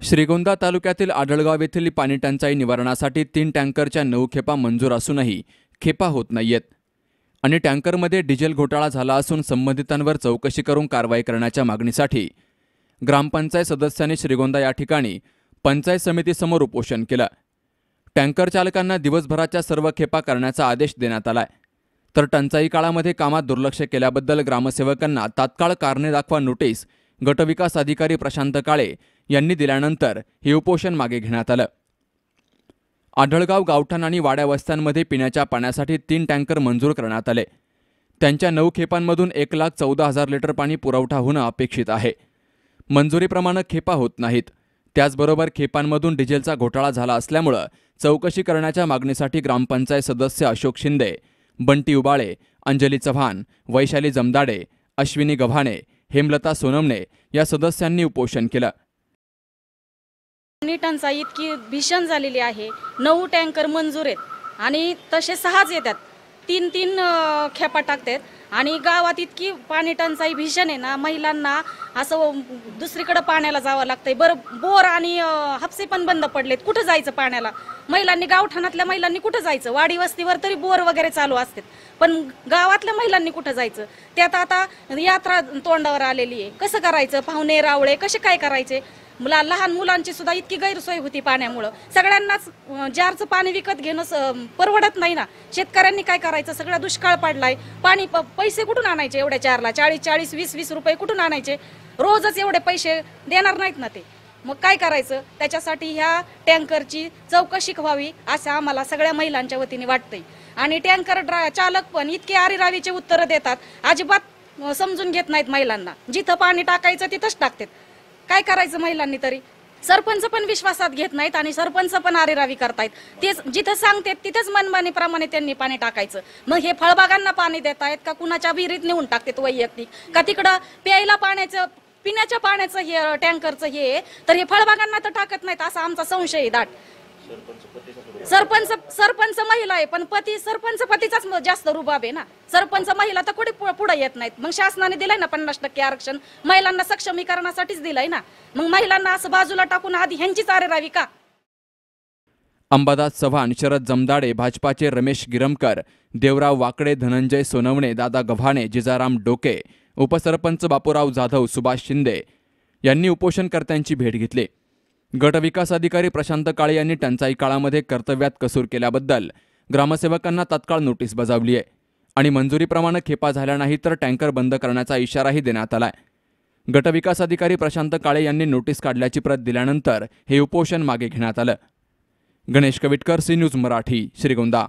श्रीगोंदा तालुक्यातील आढळगाव येथील पाणी टंचाई निवारणासाठी तीन टँकरच्या नऊ खेपा मंजूर असूनही खेपा होत नाहीयेत. आणि टँकरमध्ये डिझेल घोटाळा झाला असून संबंधितांवर चौकशी करून कारवाई करण्याच्या मागणीसाठी ग्रामपंचायत सदस्यांनी श्रीगोंदा या ठिकाणी पंचायत समितीसमोर उपोषण केलं. टँकर चालकांना दिवसभराच्या सर्व खेपा करण्याचा आदेश देण्यात आलाय. तर टंचाई काळामध्ये कामात दुर्लक्ष केल्याबद्दल ग्रामसेवकांना तात्काळ कारणे दाखवा नोटीस गटविकास अधिकारी प्रशांत काळे यांनी दिल्यानंतर हे उपोषण मागे घेण्यात आलं. आढळगाव गावठाण आणि वाड्या वस्त्यांमध्ये पिण्याच्या पाण्यासाठी तीन टँकर मंजूर करण्यात आले. त्यांच्या नऊ खेपांमधून एक लाख चौदा हजार लिटर पाणी पुरवठा होणं अपेक्षित आहे. मंजुरीप्रमाणे खेपा होत नाहीत. त्याचबरोबर खेपांमधून डिझेलचा घोटाळा झाला असल्यामुळं चौकशी करण्याच्या मागणीसाठी ग्रामपंचायत सदस्य अशोक शिंदे बंटी उबाळे अंजली चव्हाण वैशाली जमदाडे अश्विनी गव्हाणे हेमलता सोनमने या सदस्यांनी उपोषण केलं. पाणी टंचाई इतकी भीषण झालेली आहे. नऊ टँकर मंजूर आहेत आणि तसे सहाच येतात. तीन तीन खेपा टाकतात आणि गावात इतकी पाणी टंचाई भीषण आहे ना महिलांना असं दुसरीकडं पाण्याला जावं लागतंय. बरं बोर आणि हापसे पण बंद पडलेत. कुठं जायचं पाण्याला? महिलांनी गावठाणातल्या महिलांनी कुठं जायचं? वाडी वस्तीवर तरी बोर वगैरे चालू असतात. पण गावातल्या महिलांनी कुठं जायचं? त्यात आता यात्रा तोंडावर आलेली आहे. कसं करायचं? पाहुणे रावळे कसे काय करायचे? मुला लहान मुलांची सुद्धा इतकी गैरसोय होती पाण्यामुळं. सगळ्यांनाच जारचं पाणी विकत घेणं स- परवडत नाही ना. शेतकऱ्यांनी काय करायचं? सगळा दुष्काळ पडलाय. पाणी प- पैसे कुठून आणायचे एवढ्या चारला? चाळीस चाळीस वीस वीस रुपये कुठून आणायचे? रोजच एवढे पैसे देणार नाहीत ना ते. मग काय करायचं? त्याच्यासाठी ह्या टँकरची चौकशी व्हावी असं आम्हाला सगळ्या महिलांच्या वतीने वाटतंय. आणि टँकर ड्रा चालक पण इतके आरीरावीचे उत्तरं देतात. अजिबात समजून घेत नाहीत महिलांना. जिथं पाणी टाकायचं तिथंच टाकतात. काय करायचं महिलांनी तरी? सरपंच पण विश्वासात घेत नाहीत आणि सरपंच पण आरेरावी करतायत. तेच जिथं सांगतात तिथेच मनमानीप्रमाणे त्यांनी पाणी टाकायचं. मग हे फळबागांना पाणी देत आहेत का कुणाच्या विहिरीत नेऊन टाकतात वैयक्तिक? का तिकडं प्यायला पाण्याचं पिण्याच्या पाण्याचं हे टँकरचं हे आहे, तर हे फळबागांना तर टाकत नाहीत असा आमचा संशय दाट. सरपंच सरपंच महिला आहे पण पती सरपंच पतीचाच जास्त रुबाब आहे ना. सरपंच महिला तर कुठे पु- पुढे येत नाहीत. मग शासनाने दिलंय ना पन्नास टक्के आरक्षण? महिलांना सक्षमीकरणासाठीच दिलंय ना. मग महिलांना असं बाजूला टाकून आधी ह्यांचीच राहावी का? अंबादास चव्हाण शरद जमदाडे भाजपाचे रमेश गिरमकर देवराव वाकडे धनंजय सोनवणे दादा गव्हाणे जिजाराम डोके उपसरपंच बापूराव जाधव सुभाष शिंदे यांनी उपोषणकर्त्यांची भेट घेतली. गटविकास अधिकारी प्रशांत काळे यांनी टंचाई काळामध्ये कर्तव्यात कसूर केल्याबद्दल ग्रामसेवकांना तत्काळ नोटीस बजावली आहे. आणि मंजुरीप्रमाणे खेपा झाल्या नाही तर टँकर बंद करण्याचा इशाराही देण्यात आला आहे गटविकास अधिकारी प्रशांत काळे यांनी नोटीस काढल्याची प्रत दिल्यानंतर हे उपोषण मागे घेण्यात आलं. Ganesh Kavitkar C news Marathi Shrigonda.